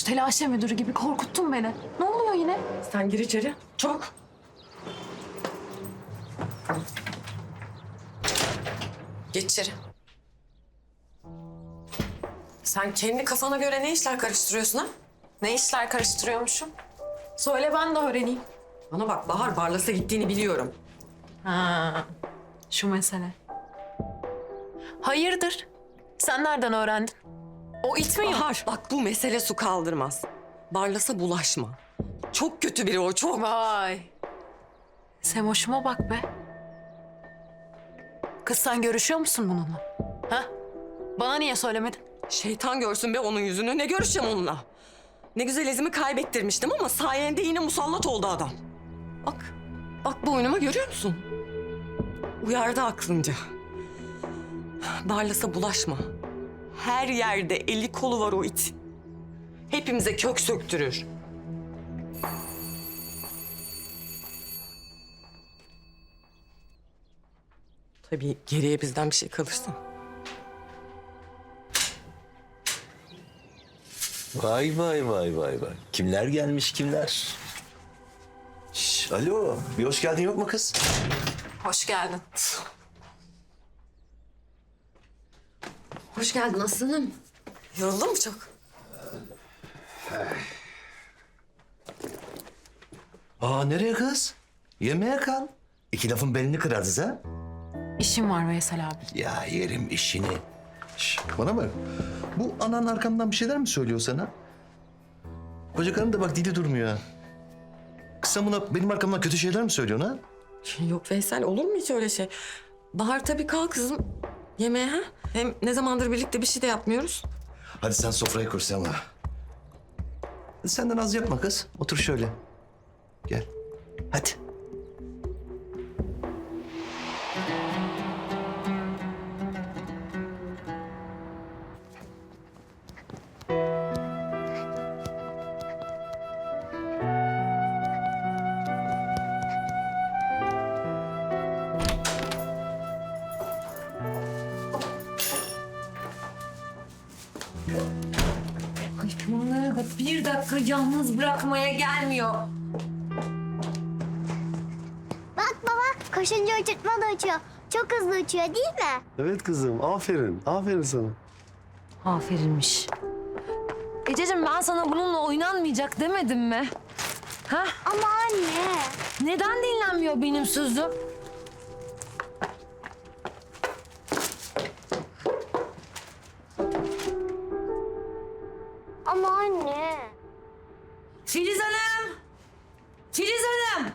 Semoş, telaşe müdürü gibi korkuttun beni. Ne oluyor yine? Sen gir içeri. Çabuk. Geç içeri. Sen kendi kafana göre ne işler karıştırıyorsun ha? Ne işler karıştırıyormuşum? Söyle ben de öğreneyim. Bana bak Bahar Barlas'a gittiğini biliyorum. Ha, şu mesele. Hayırdır? Sen nereden öğrendin? O it mi? Bahar bak bu mesele su kaldırmaz. Barlas'a bulaşma. Çok kötü biri o çok. Vay. Semoş'uma bak be. Kız sen görüşüyor musun bununla? Ha? Bana niye söylemedin? Şeytan görsün be onun yüzünü. Ne görüşeceğim onunla? Ne güzel izimi kaybettirmiştim ama sayende yine musallat oldu adam. Bak, bak bu oyunuma görüyor musun? Uyardı aklınca. Barlas'a bulaşma. Her yerde eli kolu var o it. Hepimize kök söktürür. Tabii geriye bizden bir şey kalırsa. Vay vay vay vay vay. Kimler gelmiş kimler? Şş, alo, bir hoş geldin yok mu kız? Hoş geldin. Hoş geldin aslanım. Yoruldun mu çok? Aa nereye kız? Yemeğe kal. İki lafın belini kırarız ha? İşim var Veysel abi. Ya yerim işini. Şş, bana bak. Bu anan arkamdan bir şeyler mi söylüyor sana? Koca karın da bak dili durmuyor ha. Kız sen buna benim arkamdan kötü şeyler mi söylüyorsun ha? Yok Veysel olur mu hiç öyle şey? Bahar tabii kal kızım yemeğe ha. Hem ne zamandır birlikte bir şey de yapmıyoruz. Hadi sen sofrayı kur Sema. Senden az yapma kız. Otur şöyle. Gel. Hadi. Dakika yalnız bırakmaya gelmiyor. Bak baba koşunca uçurtma da uçuyor. Çok hızlı uçuyor değil mi? Evet kızım, aferin. Aferin sana. Aferinmiş. Ececiğim ben sana bununla oynanmayacak demedim mi? Ha? Ama anne. Neden dinlenmiyor benim sözüm? Ama anne. Filiz Hanım! Filiz Hanım!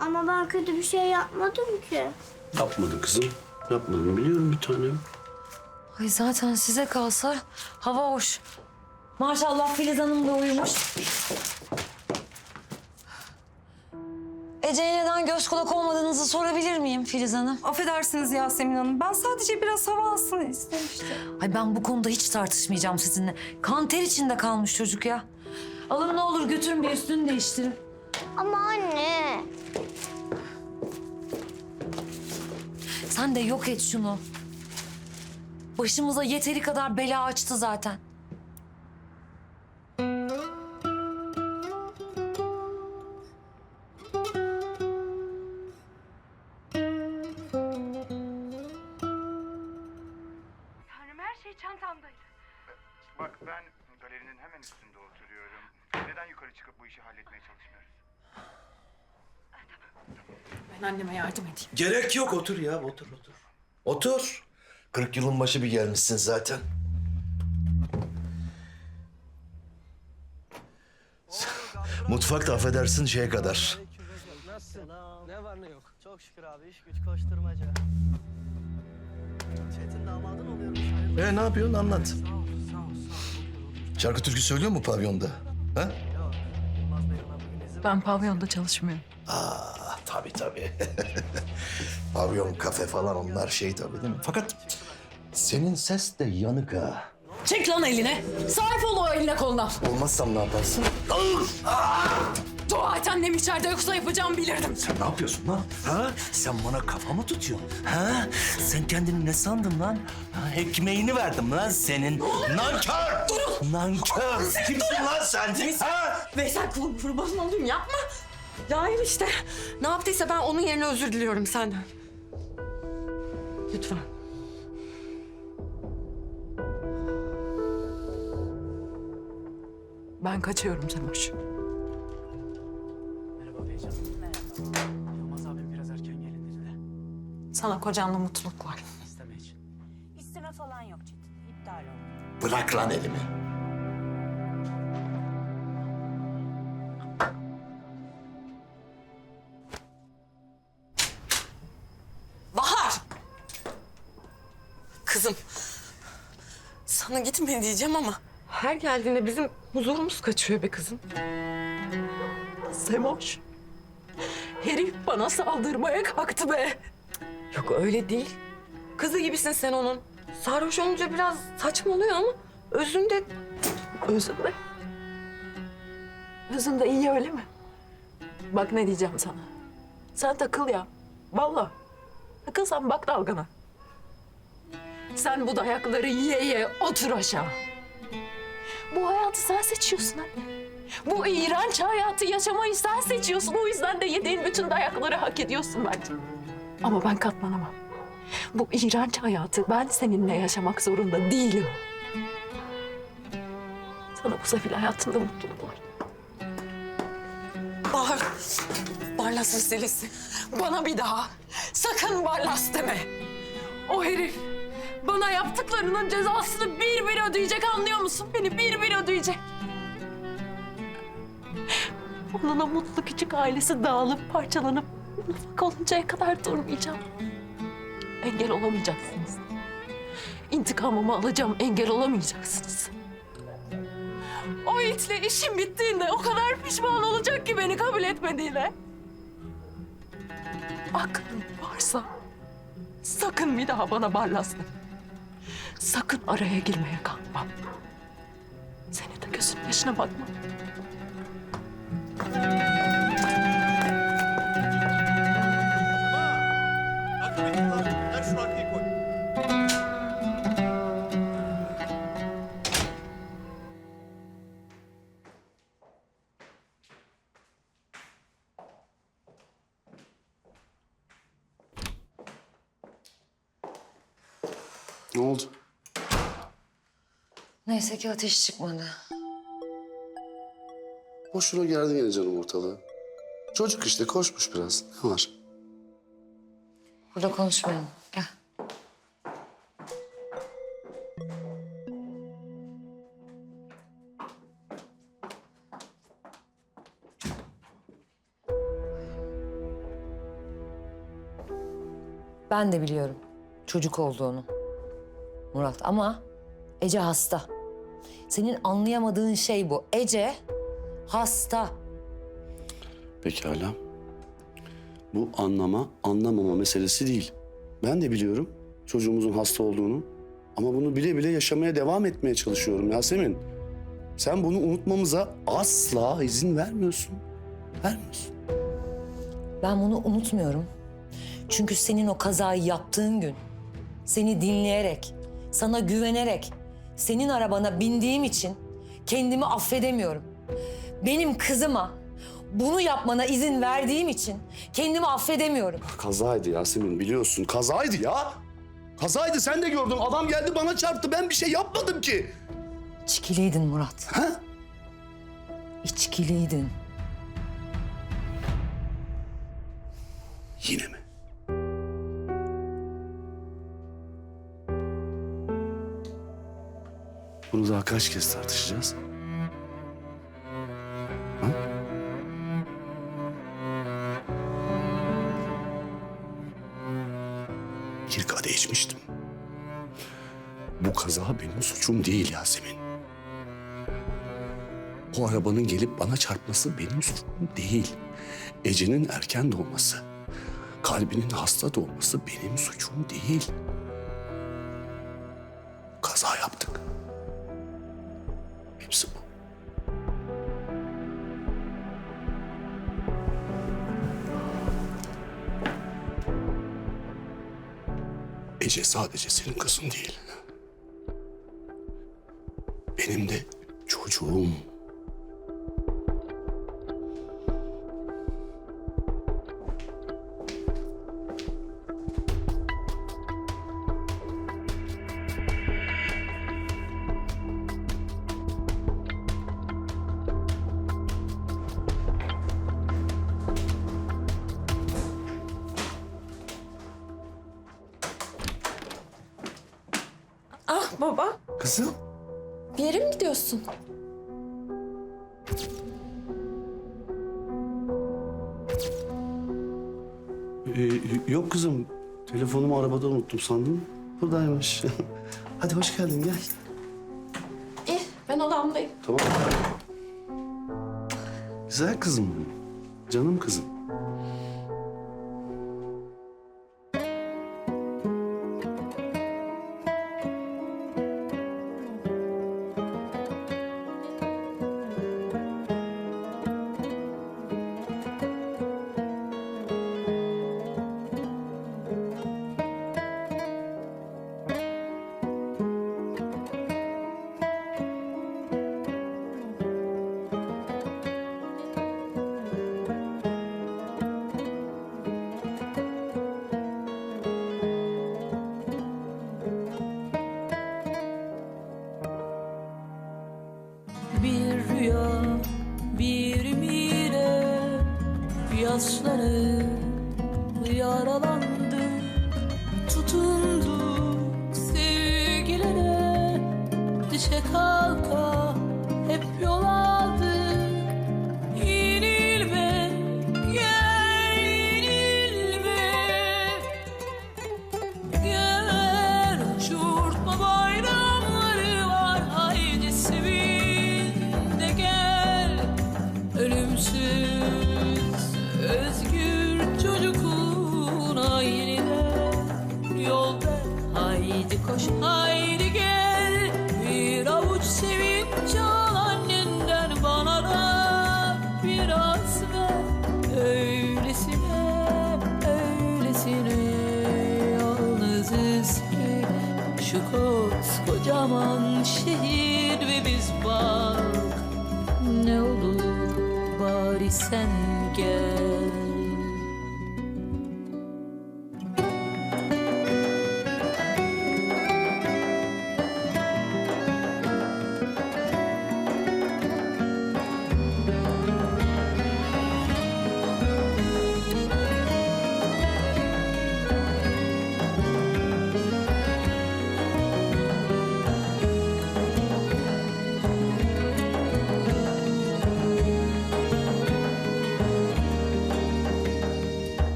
Ama ben kötü bir şey yapmadım ki. Yapmadı kızım. Yapmadım. Biliyorum bir tanem. Ay zaten size kalsa hava hoş. Maşallah Filiz Hanım da uyumuş. Ece'ye neden göz kulak olmadığınızı sorabilir miyim Filiz Hanım? Affedersiniz Yasemin Hanım. Ben sadece biraz hava alsın istemiştim. Ay ben bu konuda hiç tartışmayacağım sizinle. Kan ter içinde kalmış çocuk ya. Alın ne olur götürün bir üstünü değiştirin. Ama anne. Sen de yok et şunu. Başımıza yeteri kadar bela açtı zaten. İşi halletmeye çalışmıyoruz? Ben anneme yardım edeyim. Gerek yok otur ya otur otur. Otur. 40 yılın başı bir gelmişsin zaten. Mutfakta affedersin şeye kadar. Ne var ne yok. Çok şükür abi iş güç koşturmaca. Çetin damadın oluyormuş. E ne yapıyorsun anlat. Şarkı türkü söylüyor mu pavyonda? Ha? Ben pavyonda çalışmıyorum. Aa tabii tabii. Pavyon, kafe falan onlar şey tabii değil mi? Fakat senin ses de yanık ha. Çek lan eline. Sahip ol o eline koluna. Olmazsam ne yaparsın? Dua et annem içeride yoksa yapacağımı bilirdim. Sen ne yapıyorsun lan? Ha? Sen bana kafa mı tutuyorsun? Ha? Sen kendini ne sandın lan? Ha, ekmeğini verdim lan senin. Nankör! Durun! Nankör! Kimsin lan sen? Ha? Veysel kur, kurban olayım yapma. Layım işte. Ne yaptıysa ben onun yerine özür diliyorum senden. Lütfen. Ben kaçıyorum Semoş. Yılmaz abim biraz erken gelin dedi de. Sana kocanla mutluluklar. İsteme için. İsteme falan yok Çetin. İptal oldu. Bırak lan elimi. Bahar! Kızım. Sana gitme diyeceğim ama her geldiğinde bizim huzurumuz kaçıyor be kızım. Semoş. Herif bana saldırmaya kalktı be. Yok öyle değil. Kızı gibisin sen onun. Sarhoş olunca biraz saçmalıyor ama özünde Özünde. Özünde iyi öyle mi? Bak ne diyeceğim sana. Sen takıl ya. Vallahi. Takılsan bak dalgana. Sen bu dayakları yiye yiye otur aşağı. Bu hayatı sen seçiyorsun anne. Bu iğrenç hayatı yaşamayı sen seçiyorsun. O yüzden de yediğin bütün dayakları hak ediyorsun bence. Ama ben katlanamam. Bu iğrenç hayatı ben seninle yaşamak zorunda değilim. Sana bu sefil hayatında mutluluk var. Bahar. Barlas meselesi. Bana bir daha sakın Barlas deme. O herif bana yaptıklarının cezasını bir bir ödeyecek anlıyor musun? Beni bir bir ödeyecek. Onun o mutlu küçük ailesi dağılıp parçalanıp ufak oluncaya kadar durmayacağım. Engel olamayacaksınız. İntikamımı alacağım, engel olamayacaksınız. O itle işim bittiğinde o kadar pişman olacak ki beni kabul etmediğine. Aklın varsa sakın bir daha bana barlas deme. Sakın araya girmeye kalkma. Seni de gözünün yaşına bakma. Ne oldu? Neyse ki ateş çıkmadı. Boşuna geldi yine canım ortalığa. Çocuk işte koşmuş biraz. Ne var? Burada konuşmayalım. Gel. Ben de biliyorum çocuk olduğunu. Murat ama Ece hasta. Senin anlayamadığın şey bu. Ece hasta. Pekala. Bu anlama, anlamama meselesi değil. Ben de biliyorum çocuğumuzun hasta olduğunu. Ama bunu bile bile yaşamaya devam etmeye çalışıyorum Yasemin. Sen bunu unutmamıza asla izin vermiyorsun. Vermiyorsun. Ben bunu unutmuyorum. Çünkü senin o kazayı yaptığın gün seni dinleyerek, sana güvenerek, senin arabana bindiğim için kendimi affedemiyorum. Benim kızıma bunu yapmana izin verdiğim için kendimi affedemiyorum. Kazaydı Yasemin biliyorsun. Kazaydı ya. Kazaydı sen de gördün. Adam geldi bana çarptı. Ben bir şey yapmadım ki. İçkiliydin Murat. Ha? İçkiliydin. Yine mi? Bunu daha kaç kez tartışacağız? kaza benim suçum değil Yasemin. O arabanın gelip bana çarpması benim suçum değil. Ece'nin erken doğması, kalbinin hasta doğması benim suçum değil. Kaza yaptık. Hepsi bu. Ece sadece senin kızın değil benim de çocuğum. Ah baba. Kızım. Bir yere mi gidiyorsun? Ee, yok kızım. Telefonumu arabada unuttum sandım. Buradaymış. Hadi hoş geldin gel. İyi, ben odamdayım. Tamam. Güzel kızım benim. Canım kızım.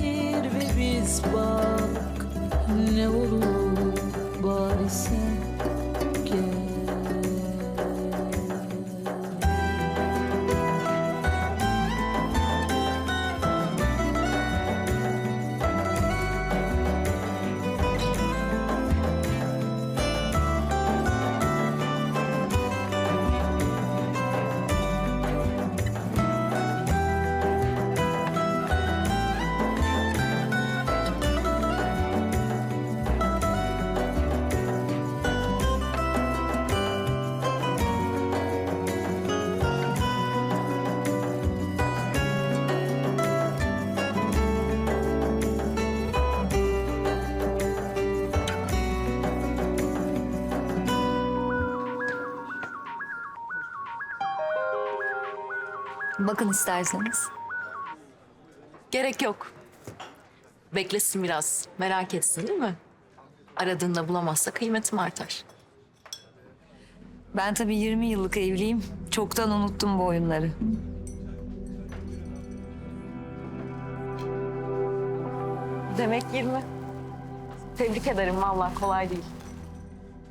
gelir ve biz bak ne olur. Bakın isterseniz. Gerek yok. Beklesin biraz. Merak etsin değil mi? Aradığında bulamazsa kıymetim artar. Ben tabii 20 yıllık evliyim. Çoktan unuttum bu oyunları. Demek 20. Tebrik ederim vallahi kolay değil.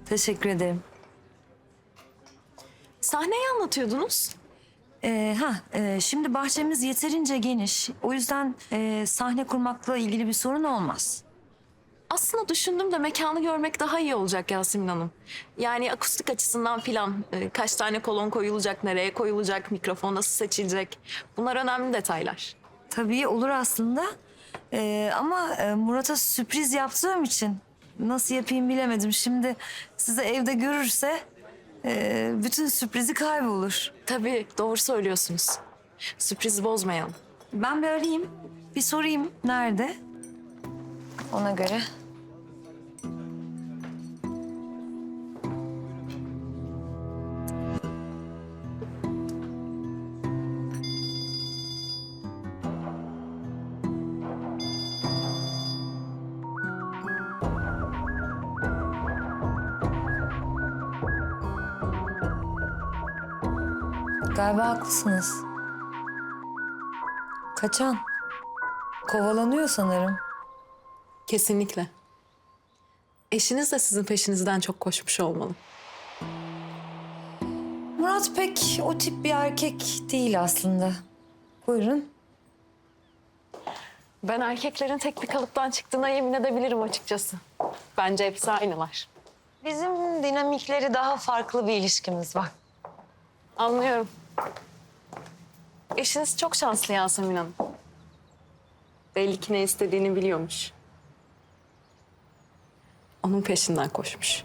Teşekkür ederim. Sahneyi anlatıyordunuz. Ee, ha, e, şimdi bahçemiz yeterince geniş. O yüzden e, sahne kurmakla ilgili bir sorun olmaz. Aslında düşündüm de mekanı görmek daha iyi olacak Yasemin Hanım. Yani akustik açısından filan e, kaç tane kolon koyulacak, nereye koyulacak, mikrofon nasıl seçilecek. Bunlar önemli detaylar. Tabii olur aslında. Ee, ama e, Murat'a sürpriz yaptığım için nasıl yapayım bilemedim. Şimdi size evde görürse e, bütün sürprizi kaybolur. Tabii doğru söylüyorsunuz. Sürprizi bozmayalım. Ben bir arayayım, bir sorayım nerede? Ona göre. Galiba haklısınız. Kaçan. Kovalanıyor sanırım. Kesinlikle. Eşiniz de sizin peşinizden çok koşmuş olmalı. Murat pek o tip bir erkek değil aslında. Buyurun. Ben erkeklerin tek bir kalıptan çıktığına yemin edebilirim açıkçası. Bence hepsi aynılar. Bizim dinamikleri daha farklı bir ilişkimiz var. Anlıyorum. Eşiniz çok şanslı Yasemin Hanım. Belli ki ne istediğini biliyormuş. Onun peşinden koşmuş.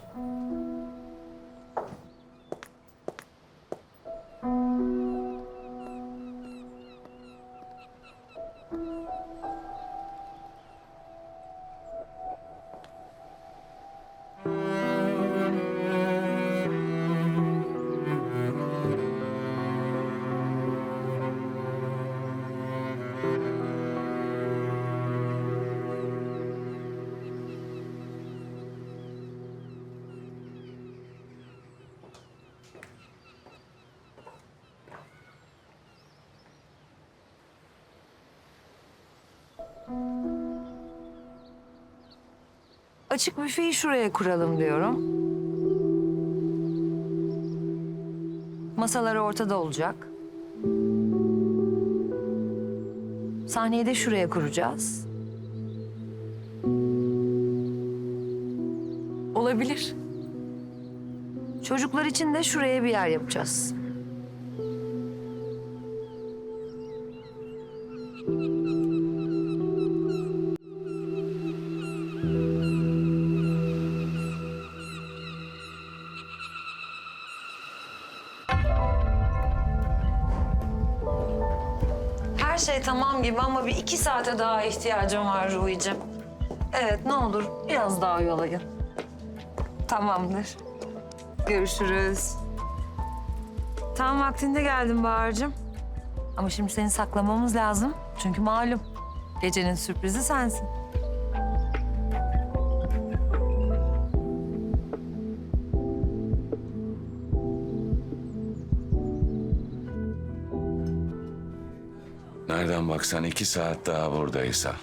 Açık büfeyi şuraya kuralım diyorum. Masalar ortada olacak. Sahneyi de şuraya kuracağız. Olabilir. Çocuklar için de şuraya bir yer yapacağız. Her şey tamam gibi ama bir iki saate daha ihtiyacım var Ruhi'cim. Evet ne olur biraz daha oyalayın. Tamamdır. Görüşürüz. Tam vaktinde geldim Bahar'cığım. Ama şimdi seni saklamamız lazım. Çünkü malum gecenin sürprizi sensin. Nereden baksan iki saat daha buradaysa.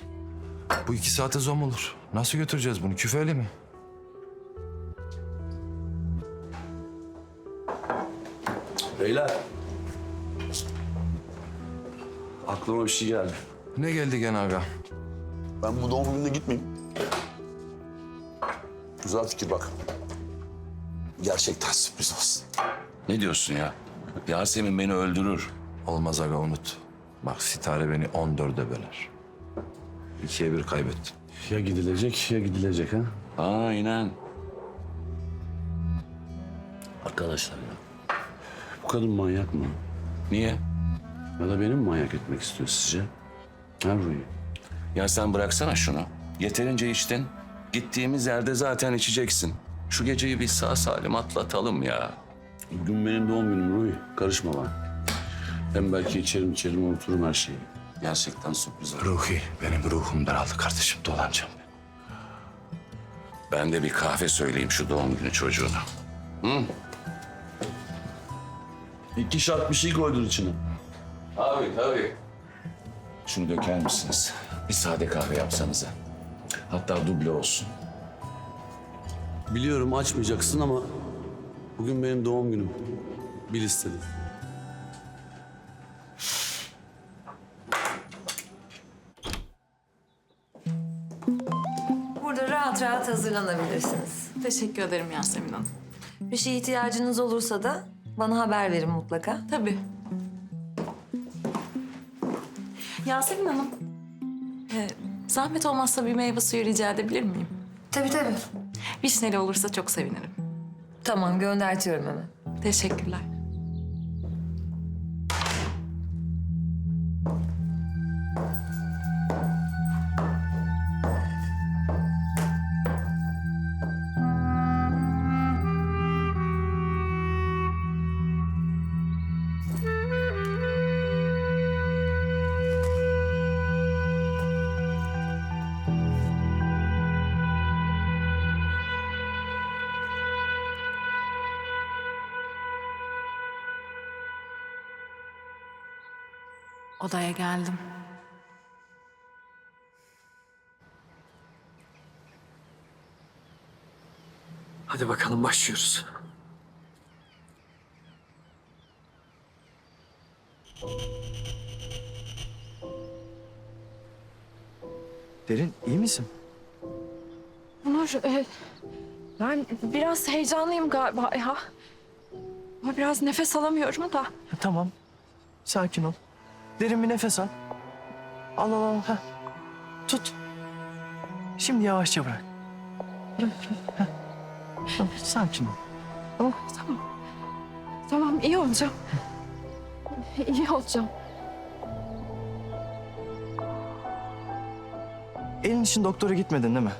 Bu iki saate zom olur. Nasıl götüreceğiz bunu? Küfeyle mi? Beyler. Aklıma bir şey geldi. Ne geldi gene aga? Ben bu doğum gününe gitmeyeyim. Güzel fikir bak. Gerçekten sürpriz olsun. Ne diyorsun ya? Yasemin beni öldürür. Olmaz aga unut. Bak Sitare beni 14'e böler. İkiye bir kaybettim. Ya gidilecek ya gidilecek ha. Aynen. Arkadaşlar ya. Bu kadın manyak mı? Niye? Ya da beni mi manyak etmek istiyor sizce? Ha Rui? Ya sen bıraksana şunu. Yeterince içtin. Gittiğimiz yerde zaten içeceksin. Şu geceyi bir sağ salim atlatalım ya. Bugün benim doğum günüm Rui. Karışma bana. Hem belki içerim içerim unuturum her şeyi. Gerçekten sürpriz oldu. Ruhi, benim ruhum daraldı kardeşim. Dolanacağım ben. Ben de bir kahve söyleyeyim şu doğum günü çocuğuna. İki şart bir şey koydun içine. Tabii tabii. Şunu döker misiniz? Bir sade kahve yapsanıza. Hatta duble olsun. Biliyorum açmayacaksın ama bugün benim doğum günüm. Bil istedim. Rahat hazırlanabilirsiniz. Teşekkür ederim Yasemin Hanım. Bir şeye ihtiyacınız olursa da bana haber verin mutlaka. Tabii. Yasemin Hanım. e, zahmet olmazsa bir meyve suyu rica edebilir miyim? Tabii tabii. Vişneli olursa çok sevinirim. Tamam göndertiyorum hemen. Teşekkürler. Geldim. Hadi bakalım başlıyoruz. Derin iyi misin? Onur, e, ben biraz heyecanlıyım galiba ya. Ama biraz nefes alamıyorum da. Tamam. Sakin ol. Derin bir nefes al. Al al al. Heh. Tut. Şimdi yavaşça bırak. Bırak. Heh. Tamam, sakin ol. Tamam. Tamam, iyi olacağım. İyi olacağım. Elin için doktora gitmedin değil mi?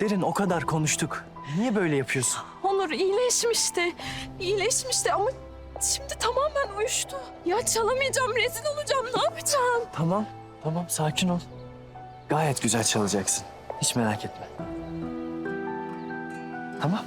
Derin o kadar konuştuk. Niye böyle yapıyorsun? Onur iyileşmişti. İyileşmişti ama şimdi tamamen uyuştu. Ya çalamayacağım, rezil olacağım. Ne yapacağım? Tamam, tamam sakin ol. Gayet güzel çalacaksın. Hiç merak etme. Tamam.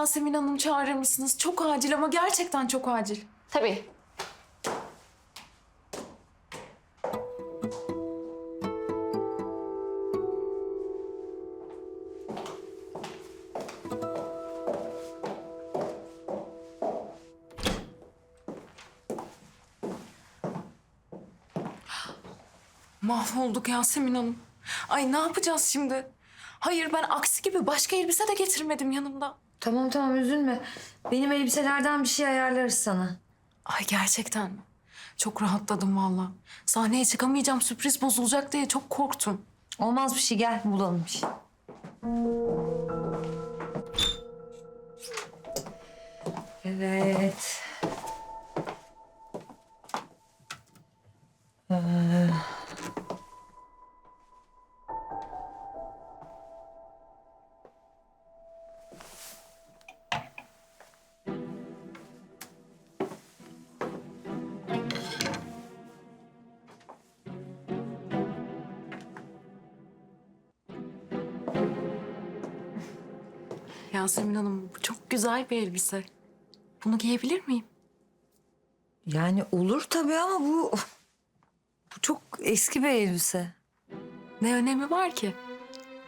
Yasemin Hanım çağırır mısınız? Çok acil ama gerçekten çok acil. Tabii. Mahvolduk Yasemin Hanım. Ay ne yapacağız şimdi? Hayır ben aksi gibi başka elbise de getirmedim yanımda. Tamam tamam üzülme. Benim elbiselerden bir şey ayarlarız sana. Ay gerçekten mi? Çok rahatladım valla. Sahneye çıkamayacağım sürpriz bozulacak diye çok korktum. Olmaz bir şey gel bulalım bir şey. Evet. Ee, Yasemin Hanım bu çok güzel bir elbise. Bunu giyebilir miyim? Yani olur tabii ama bu... Bu çok eski bir elbise. Ne önemi var ki?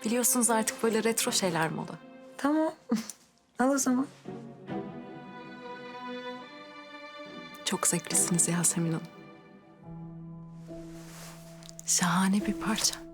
Biliyorsunuz artık böyle retro şeyler moda. Tamam. Al o zaman. Çok zevklisiniz Yasemin Hanım. Şahane bir parça.